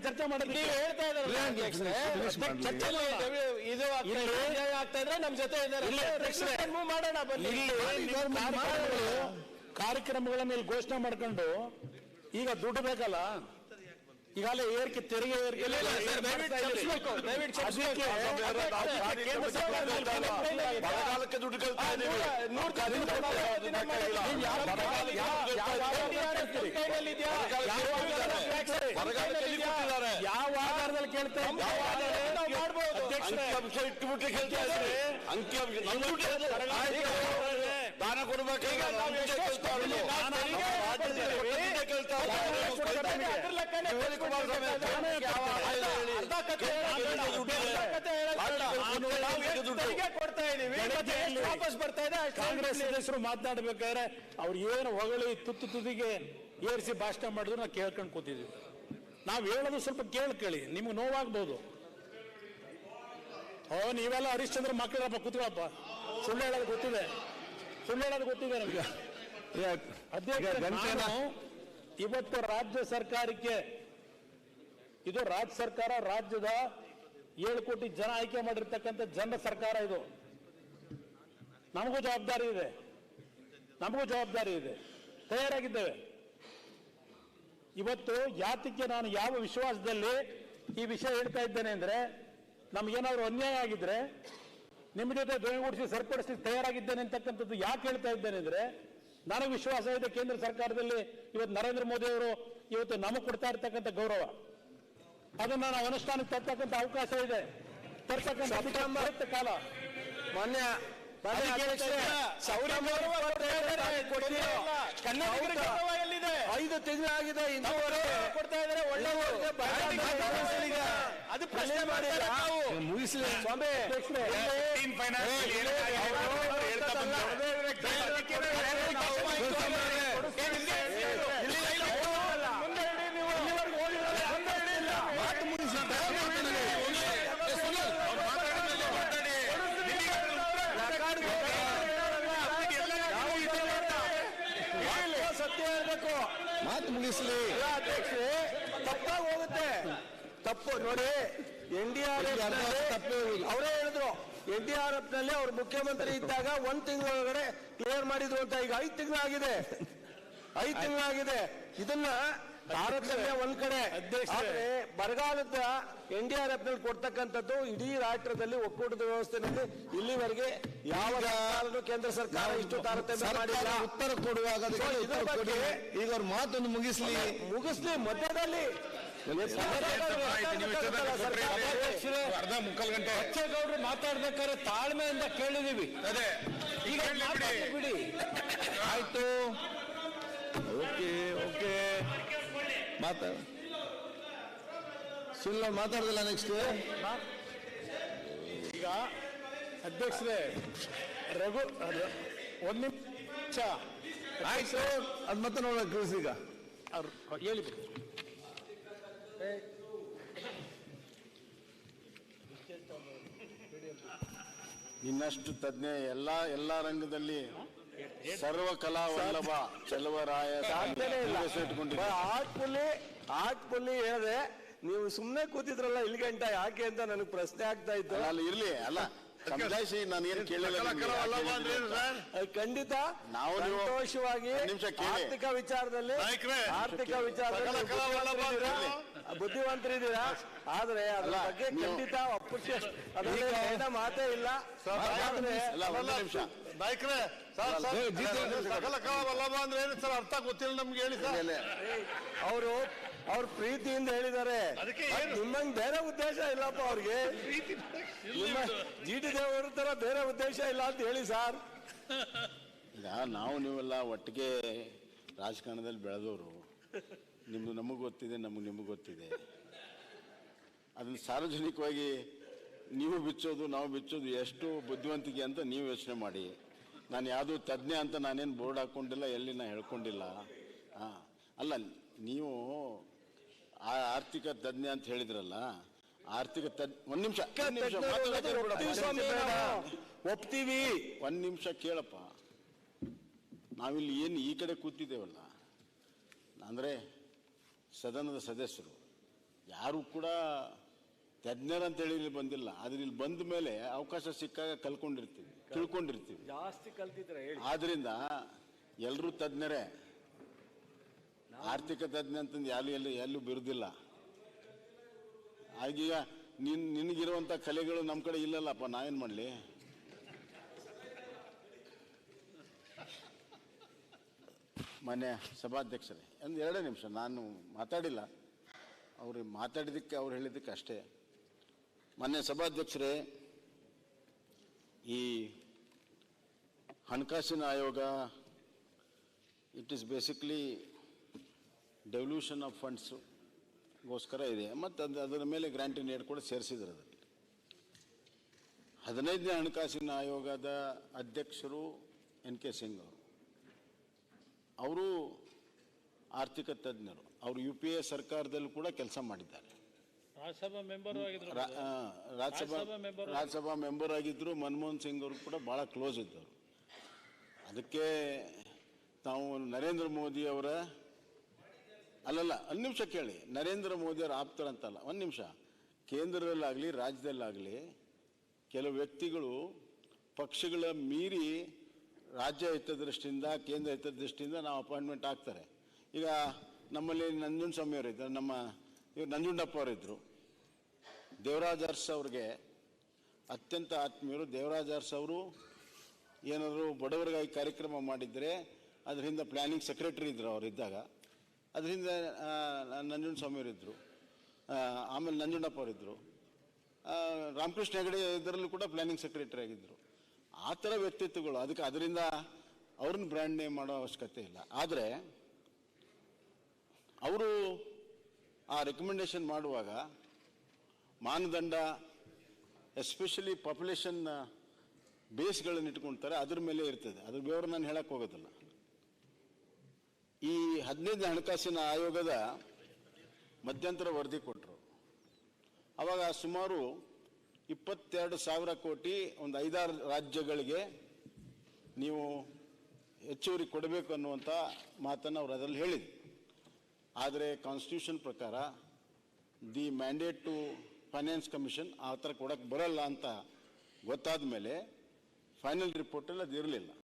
ಚರ್ಚೆ ಮೇಲೆ ನೀವು ಹೇಳ್ತಾ ಇದು ಆಗ್ತಾ ಇದ್ರೆ ನಮ್ ಜೊತೆ ಮಾಡೋಣ ಕಾರ್ಯಕ್ರಮಗಳನ್ನ ಇಲ್ಲಿ ಘೋಷಣೆ ಮಾಡ್ಕೊಂಡು ಈಗ ದುಡ್ಡು ಬೇಕಲ್ಲ? ಈಗಾಗಲೇ ಏರಿಕೆ ತೆರಿಗೆ ಏರಿಕೆ ಇಲ್ಲ, ಇಲ್ಲ, ಸರ್, ದಯವಿಟ್ಟು ಕ್ಷಮಿಸ್ಬೇಕು, ದಯವಿಟ್ಟು ಕ್ಷಮಿಸ್ಬೇಕು. ಅದಕ್ಕೆ ಕೇಂದ್ರ ಸರ್ಕಾರ ಬರಗಾಲಕ್ಕೆ ದುಡ್ಡು ಕಳ್ತಾ ಇದೀವಿ ನೂರು ಕಡಿಮೆ ಕಡಿಮೆ ಕೊಡ್ತಾ ಮಾಡೋದು ಇದೀವಿ. ಮಾಡಿಲ್ಲ. ನೀವು ಯಾವ- ಬರಗಾಲ- ಯಾವ- ಯಾವ- ಯಾವ- NDRF ನಿಮ್ ಕೈನಲ್ಲಿ ಇದೆಯಾ? ಬರಗಾಲಕ್ಕೆ ಯಾವ ಕೊಟ್ಟಿದ್ದಾರೆ. ಆಧಾರ- ಬರಗಾಲಕ್ಕೆ ಎಲ್ಲಿ ಕೊಟ್ಟಿದ್ದಾರೆ? ಯಾವ ಆಧಾರದಲ್ಲಿ ಕೇಳ್ತಾ ನಮ್ಮ ಇದ್ದೀರಾ? ಆಧಾರದಲ್ಲಿ ನಾವು ಮಾಡ್ಬೋದು. ಅಂಕಿ ಅಂಶ ಇಟ್ಬಿಟ್ಟು ಕೇಳ್ತಾ ಇದ್ದಾರೆ ಅಂಕಿ ಅಂಶ ನಮ್ಮ ದುಡ್ಡು ಇದೆ. ಆಯ್ತು. ದಾನ ಕೊಡ್ಬೇಕಾಗ ಈಗ ನಾವು ಎಷ್ಟು ಕೇಳ್ತಾ ವಾಪಸ್ ಬರ್ತಾ ಇದೆ? ಕಾಂಗ್ರೆಸ್ ಸದಸ್ಯರು ಮಾತನಾಡ್ಬೇಕಾದ್ರೆ ಅವ್ರು ಏನು ಹೊಗಳಿ ತುತ್ತು ತುದಿಗೆ ಏರಿಸಿ ಭಾಷಣ ಮಾಡಿದ್ರು ನಾವು ಕೇಳ್ಕೊಂಡು ಕೂತಿದ್ವಿ. ನಾವು ಹೇಳೋದು ಸ್ವಲ್ಪ ಕೇಳ್ಕೊಳ್ಳಿ ನಿಮ್ಗೆ ನೋವಾಗ್ಬೋದು. ಓ ನೀವೆಲ್ಲ ಹರಿಶ್ಚಂದ್ರ ಮಕ್ಕಳಪ್ಪ ಕೂತ್ಕೊಳಪ್ಪ ಸುಳ್ಳು ಹೇಳೋದು ಗೊತ್ತಿದೆ. ಸುಳ್ಳು ಹೇಳೋದು ಗೊತ್ತಿದೆ ನಮ್ಗೆ. ಅಧ್ಯಕ್ಷ ಇವತ್ತು ರಾಜ್ಯ ಸರ್ಕಾರಕ್ಕೆ, ಇದು ರಾಜ್ಯ ಸರ್ಕಾರ ರಾಜ್ಯದ ಏಳು ಕೋಟಿ ಜನ ಆಯ್ಕೆ ಮಾಡಿರ್ತಕ್ಕಂಥ ಜನರ ಸರ್ಕಾರ ಇದು. ನಮಗೂ ಜವಾಬ್ದಾರಿ ಇದೆ. ನಮಗೂ ಜವಾಬ್ದಾರಿ ಇದೆ. ತಯಾರಾಗಿದ್ದೇವೆ. ಇವತ್ತು ಯಾತಕ್ಕೆ ನಾನು ಯಾವ ವಿಶ್ವಾಸದಲ್ಲಿ ಈ ವಿಷಯ ಹೇಳ್ತಾ ಇದ್ದೇನೆ ಅಂದ್ರೆ, ನಮಗೇನಾದರೂ ಅನ್ಯಾಯ ಆಗಿದ್ರೆ, ನಿಮ್ಮ ಜೊತೆ ಧ್ವನಿಗೂಡಿಸಿ ಸರಿಪಡಿಸಲಿಕ್ಕೆ ತಯಾರಾಗಿದ್ದೇನೆ ಅಂತಕ್ಕಂಥದ್ದು ಯಾಕೆ ಹೇಳ್ತಾ ಇದ್ದೇನೆ ಅಂದ್ರೆ ನನಗೆ ವಿಶ್ವಾಸ ಇದೆ ಕೇಂದ್ರ ಸರ್ಕಾರದಲ್ಲಿ ಇವತ್ತು ನರೇಂದ್ರ ಮೋದಿ ಅವರು ಇವತ್ತು ನಮಗೆ ಕೊಡ್ತಾ ಇರ್ತಕ್ಕಂಥ ಗೌರವ. ಅದನ್ನ ನಾವು ಅನುಷ್ಠಾನಕ್ಕೆ ತರ್ತಕ್ಕಂಥ ಅವಕಾಶ ಇದೆ. ತರ್ತಕ್ಕಂಥ ಅಧಿಕಾರ ಕಾಲ? ಎಲ್ಲಿದೆ ಐದು ತಿಂಗಳಾಗಿದೆ ಕೊಡ್ತಾ ಇದ್ದಾರೆ. ಒಳ್ಳೆ ಅದು ಪ್ರಶ್ನೆ ಮಾಡಿಲ್ಲ ನಾವು. ಮುಗಿಸ್ಲಿ. ಸ್ವಾಮಿ ಮಾತು ಮುಗಿಸ್ಲಿ. ಇಲ್ಲ ಅಧ್ಯಕ್ಷರೇ ತಪ್ಪಾಗಿ ಹೋಗುತ್ತೆ. ತಪ್ಪು ನೋಡಿ. N D R F. ಅವರೇ ಹೇಳಿದ್ರು. ಎನ್ ಡಿ ಆರ್ ಎಫ್ನಲ್ಲಿ ಅವ್ರು ಮುಖ್ಯಮಂತ್ರಿ ಇದ್ದಾಗ ಒಂದ್ ತಿಂಗಳೊಳಗಡೆ ಕ್ಲಿಯರ್ ಮಾಡಿದ್ರು ಅಂತ ಈಗ ಐದ್ ತಿಂಗಳಾಗಿದೆ ಐದ್ ತಿಂಗಳಾಗಿದೆ ಇದನ್ನ ತಾರತಮ್ಯ ಒಂದ್ ಕಡೆ. ಆದ್ರೆ ಬರಗಾಲದ ಎನ್ ಡಿ ಆರ್ ಎಫ್ನಲ್ಲಿ ಕೊಡ್ತಕ್ಕಂಥದ್ದು ಇಡೀ ರಾಷ್ಟ್ರದಲ್ಲಿ ಒಕ್ಕೂಟದ ವ್ಯವಸ್ಥೆನಲ್ಲಿ ಇಲ್ಲಿವರೆಗೆ ಯಾವ ಕೇಂದ್ರ ಸರ್ಕಾರ ಇಷ್ಟು ತಾರತಮ್ಯ ಮಾಡಿಲ್ಲ ಉತ್ತರ ಕೊಡುವಾಗ ಈಗ ಅವ್ರ ಮಾತೊಂದು ಮುಗಿಸ್ಲಿ ಮುಗಿಸ್ಲಿ ಮಧ್ಯದಲ್ಲಿ ಅರ್ಧ ಮುಕ್ಕಾಲು ಗಂಟೆ. ಬಚ್ಚೇಗೌಡರು ಮಾತಾಡ್ಬೇಕಾದ್ರೆ ತಾಳ್ಮೆಯಿಂದ ಕೇಳಿದೀವಿ. ಅದೇ ಈಗ ಮಾತಾಡಿ ಬಿಡಿ. ಆಯ್ತು. Okay okay. ಮಾತಾಡ ಸುಳ್ಳ ಮಾತಾಡ್ದಲ್ಲ ನೆಕ್ಸ್ಟ್ ಈಗ ಅಧ್ಯಕ್ಷರೇ ರಘು ಒಂದ್ ನಿಮಿಷ. ಆಯ್ತು ಅದ್ ಮತ್ತೆ ನೋಡೋಣ ಕಳಿಸಿ ಈಗ. ಅವ್ರು ಹೇಳಿ ಇನ್ನಷ್ಟು ತಜ್ಞ ಎಲ್ಲ ಎಲ್ಲ ರಂಗದಲ್ಲಿ ಸರ್ವ ಕಲಾ ವಲ್ಲಭ ಚೆಲುವರಾಯ ಆರ್ಟ್ಫುಲ್ಲಿ ಆರ್ಟ್ಫುಲ್ಲಿ ಹೇಳಿದೆ ನೀವು ಸುಮ್ನೆ ಕೂತಿದ್ರಲ್ಲ ಇಲ್ಲಿ ಗಂಟ ಯಾಕೆ ಅಂತ ನನಗೆ ಪ್ರಶ್ನೆ ಆಗ್ತಾ ಇತ್ತು. ಅಲ್ಲ ಇರ್ಲಿ ಅಲ್ಲ ಸಮಜಾಯಿಸಿ ನಾನು ಏನು ಕೇಳಿಲ್ಲ ಖಂಡಿತ ನಾವು ಸಂತೋಷವಾಗಿ. ಆರ್ಥಿಕ ವಿಚಾರದಲ್ಲಿ ಆರ್ಥಿಕ ವಿಚಾರದಲ್ಲಿ ಬುದ್ಧಿವಂತರಿದ್ದೀರಾ. ಆದ್ರೆ ಅದ್ರ ಬಗ್ಗೆ ಖಂಡಿತ ಅದರಲ್ಲಿ ಭೇದ ಮಾತೇ ಇಲ್ಲ. ಆದ್ರೆ ಒಂದು ನಿಮಿಷ. ನಾಯ್ಕ್ರೆ ವಲ್ಲಭ ಅಂದ್ರೆ ಏನು ಸರ್ ಅರ್ಥ ಗೊತ್ತಿಲ್ಲ ನಮ್ಗೆ ಹೇಳಿ ಸರ್. ಅವರು ಅವ್ರ ಪ್ರೀತಿಯಿಂದ ಹೇಳಿದ್ದಾರೆ. ನಿಮ್ಮಂಗ್ ಬೇರೆ ಉದ್ದೇಶ ಇಲ್ಲಪ್ಪ ಅವ್ರಿಗೆ. ನಿಮ್ಮ ಜಿ ಟಿ ದೇವರ ತರ ಬೇರೆ ಉದ್ದೇಶ ಇಲ್ಲ ಅಂತ ಹೇಳಿ ಸರ್. ಈಗ ನಾವು ನೀವೆಲ್ಲ ಒಟ್ಟಿಗೆ ರಾಜಕಾರಣದಲ್ಲಿ ಬೆಳೆದವರು. ನಿಮ್ದು ನಮಗೆ ಗೊತ್ತಿದೆ ನಮಗೆ ನಿಮಗೆ ಗೊತ್ತಿದೆ. ಅದನ್ನು ಸಾರ್ವಜನಿಕವಾಗಿ ನೀವು ಬಿಚ್ಚೋದು ನಾವು ಬಿಚ್ಚೋದು ಎಷ್ಟು ಬುದ್ಧಿವಂತಿಕೆ ಅಂತ ನೀವು ಯೋಚನೆ ಮಾಡಿ. ನಾನು ಯಾವುದು ತಜ್ಞ ಅಂತ ನಾನೇನು ಬೋರ್ಡ್ ಹಾಕ್ಕೊಂಡಿಲ್ಲ ಎಲ್ಲಿ ನಾ ಹೇಳ್ಕೊಂಡಿಲ್ಲ. ಹಾಂ ಅಲ್ಲ ನೀವು ಆ ಆರ್ಥಿಕ ತಜ್ಞ ಅಂತ ಹೇಳಿದ್ರಲ್ಲ ಆರ್ಥಿಕ ತಜ್ಞ ಒಂದು ನಿಮಿಷ. ಒಪ್ತೀವಿ. ಒಂದು ನಿಮಿಷ ಕೇಳಪ್ಪ. ನಾವಿಲ್ಲಿ ಏನು ಈ ಕಡೆ ಕೂತಿದ್ದೇವಲ್ಲ ಅಂದರೆ ಸದನದ ಸದಸ್ಯರು. ಯಾರು ಕೂಡ ತಜ್ಞರಂತೇಳಿ ಇಲ್ಲಿ ಬಂದಿಲ್ಲ. ಆದ್ರೆ ಇಲ್ಲಿ ಬಂದ ಮೇಲೆ ಅವಕಾಶ ಸಿಕ್ಕಾಗ ಕಲ್ಕೊಂಡಿರ್ತೀವಿ ತಿಳ್ಕೊಂಡಿರ್ತೀವಿ. ಜಾಸ್ತಿ ಕಲ್ತಿದ್ರೆ ಆದ್ರಿಂದ ಎಲ್ಲರೂ ತಜ್ಞರೇ. ಆರ್ಥಿಕ ತಜ್ಞ ಅಂತಂದು ಯಾರು ಎಲ್ಲೂ ಎಲ್ಲೂ ಬಿರುದಿಲ್ಲ. ಆಗೀಗ ನಿನ್ ನಿನಗಿರುವಂಥ ಕಲೆಗಳು ನಮ್ಮ ಕಡೆ ಇಲ್ಲಲ್ಲಪ್ಪ ನಾವೇನು ಮಾಡಲಿ? ಮಾನ್ಯ ಸಭಾಧ್ಯಕ್ಷರೇ. ಒಂದು ಎರಡೇ ನಿಮಿಷ, ನಾನು ಮಾತಾಡಿಲ್ಲ. ಅವರು ಮಾತಾಡಿದ್ದಕ್ಕೆ, ಅವ್ರು ಹೇಳಿದ್ದಕ್ಕೆ ಅಷ್ಟೇ. ಮಾನ್ಯ ಸಭಾಧ್ಯಕ್ಷರೇ, ಈ ಹಣಕಾಸಿನ ಆಯೋಗ it is basically devolution of ಫಂಡ್ಸ್ಗೋಸ್ಕರ ಇದೆ. ಮತ್ತು ಅದು, ಅದರ ಮೇಲೆ ಗ್ರ್ಯಾಂಟಿ ಏಡ್ ಕೂಡ ಸೇರಿಸಿದ್ರು ಅದರಲ್ಲಿ. ಹದಿನೈದನೇ ಹಣಕಾಸಿನ ಆಯೋಗದ ಅಧ್ಯಕ್ಷರು ಎನ್ ಕೆ ಸಿಂಗ್ ಅವರು. ಅವರು ಆರ್ಥಿಕ ತಜ್ಞರು. ಅವರು ಯು ಪಿ ಎ ಸರ್ಕಾರದಲ್ಲೂ ಕೂಡ ಕೆಲಸ ಮಾಡಿದ್ದಾರೆ. ರಾಜ್ಯಸಭಾ ಮೆಂಬರ್ ರಾಜ್ಯಸಭಾ ಮೆಂಬರ್ ಆಗಿದ್ದರು ಮನಮೋಹನ್ ಸಿಂಗ್ ಅವರು ಕೂಡ ಭಾಳ ಕ್ಲೋಸ್ ಇದ್ದರು ಅದಕ್ಕೆ ತಾವು ನರೇಂದ್ರ ಮೋದಿ ಅವರ ಅಲ್ಲಲ್ಲ ಒಂದು ನಿಮಿಷ ಕೇಳಿ. ನರೇಂದ್ರ ಮೋದಿ ಅವರ ಆಪ್ತರಂತಲ್ಲ ಒಂದು ನಿಮಿಷ. ಕೇಂದ್ರದಲ್ಲಾಗಲಿ ರಾಜ್ಯದಲ್ಲಾಗಲಿ ಕೆಲವು ವ್ಯಕ್ತಿಗಳು ಪಕ್ಷಗಳ ಮೀರಿ ರಾಜ್ಯ ಹಿತದೃಷ್ಟಿಯಿಂದ, ಕೇಂದ್ರ ಹಿತದೃಷ್ಟಿಯಿಂದ ನಾವು ಅಪಾಯಿಂಟ್ಮೆಂಟ್ ಆಗ್ತಾರೆ ಈಗ ನಮ್ಮಲ್ಲಿ ನಂಜುಂಡಸ್ವಾಮಿ ಅವರು ಇದ್ದಾರೆ ನಮ್ಮ ಇವರು ನಂಜುಂಡಪ್ಪ ಅವರಿದ್ದರು ದೇವರಾಜ್ ಅರ್ಸ್ ಅವ್ರಿಗೆ ಅತ್ಯಂತ ಆತ್ಮೀಯರು. ದೇವರಾಜ್ ಅರ್ಸ್ ಅವರು ಏನಾದರೂ ಬಡವರಿಗಾಗಿ ಕಾರ್ಯಕ್ರಮ ಮಾಡಿದರೆ ಅದರಿಂದ ಪ್ಲ್ಯಾನಿಂಗ್ ಸೆಕ್ರೆಟರಿ ಇದ್ದರು ಅವ್ರು ಇದ್ದಾಗ. ಅದರಿಂದ ನಂಜುಂಡ ಸ್ವಾಮಿಯವರು ಇದ್ದರು ಆಮೇಲೆ ನಂಜುಂಡಪ್ಪ ಅವರಿದ್ದರು ರಾಮಕೃಷ್ಣ ಹೆಗಡೆ ಇದರಲ್ಲೂ ಕೂಡ ಪ್ಲ್ಯಾನಿಂಗ್ ಸೆಕ್ರೆಟರಿ ಆಗಿದ್ದರು ಆ ಥರ ವ್ಯಕ್ತಿತ್ವಗಳು, ಅದಕ್ಕೆ ಅದರಿಂದ ಅವ್ರನ್ನ ಬ್ರ್ಯಾಂಡ್ ನೇಮ್ ಮಾಡೋ ಅವಶ್ಯಕತೆ ಇಲ್ಲ. ಆದರೆ, ಅವರು ಆ ರೆಕಮೆಂಡೇಷನ್ ಮಾಡುವಾಗ ಮಾನದಂಡ, ಎಸ್ಪೆಷಲಿ ಪಾಪ್ಯುಲೇಷನ್ ಬೇಸ್ಗಳನ್ನು ಇಟ್ಕೊಳ್ತಾರೆ ಅದ್ರ ಮೇಲೆ ಇರ್ತದೆ. ಅದ್ರ ಬೆವರು ನಾನು ಹೇಳಕ್ಕೆ ಹೋಗೋದಿಲ್ಲ. ಈ ಹದಿನೈದನೇ ಹಣಕಾಸಿನ ಆಯೋಗದ ಮಧ್ಯಂತರ ವರದಿ ಕೊಟ್ಟರು ಅವಾಗ ಸುಮಾರು ಇಪ್ಪತ್ತೆರಡು ಸಾವಿರ ಕೋಟಿ ಒಂದು ಐದಾರು ರಾಜ್ಯಗಳಿಗೆ ನೀವು ಹೆಚ್ಚುವರಿ ಕೊಡಬೇಕು ಅನ್ನುವಂಥ ಮಾತನ್ನು ಅವರು ಅದರಲ್ಲಿ ಹೇಳಿದರು. ಆದರೆ ಕಾನ್ಸ್ಟಿಟ್ಯೂಷನ್ ಪ್ರಕಾರ the mandate to finance commission ಆ ಥರ ಕೊಡೋಕ್ಕೆ ಬರಲ್ಲ ಅಂತ ಗೊತ್ತಾದ ಮೇಲೆ ಫೈನಲ್ ರಿಪೋರ್ಟಲ್ಲಿ ಅದು ಇರಲಿಲ್ಲ